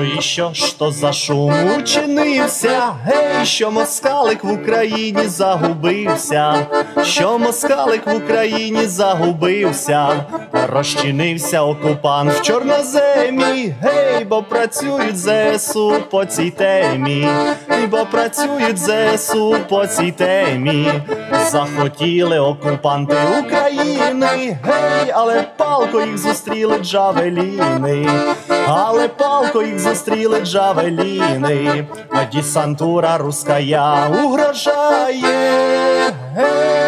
Ой, що? Ж то за шум учинився? Гей, що москалик в Україні загубився, що москалик в Україні загубився, розчинився окупант в чорноземі, гей, бо працюють ЗСУ по цій темі, бо працюють ЗСУ по цій темі. Захотіли окупанти України, гей, але палко їх зустріли джавеліни, але палко їх зустріли джавеліни, а десантура руская угрожає. Гей.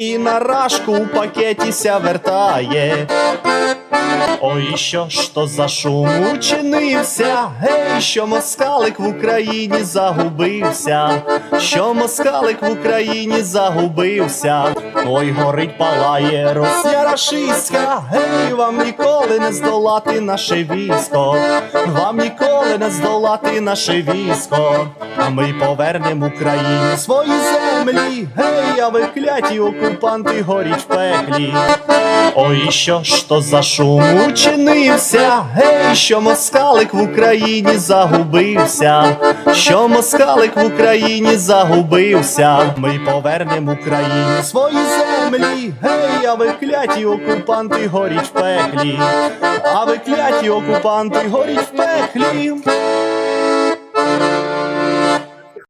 І на рашку у пакеті ся вертає. Ой, що ж то за шум учинився? Гей, що москалик в Україні загубився, що москалик в Україні загубився. Ой, горить палає Росія рашистська, гей, вам ніколи не здолати наше військо, вам ніколи не здолати наше військо, а ми повернемо Україні свої землі, гей, а ви кляті окупанти горіть в пеклі. Ой, що ж то за шум учинився? Гей, що москалик в Україні загубився, що москалик в Україні загубився. Ми повернемо Україні свої землі. Гей, а ви кляті окупанти горіть в пеклі. А ви кляті окупанти горіть в пеклі.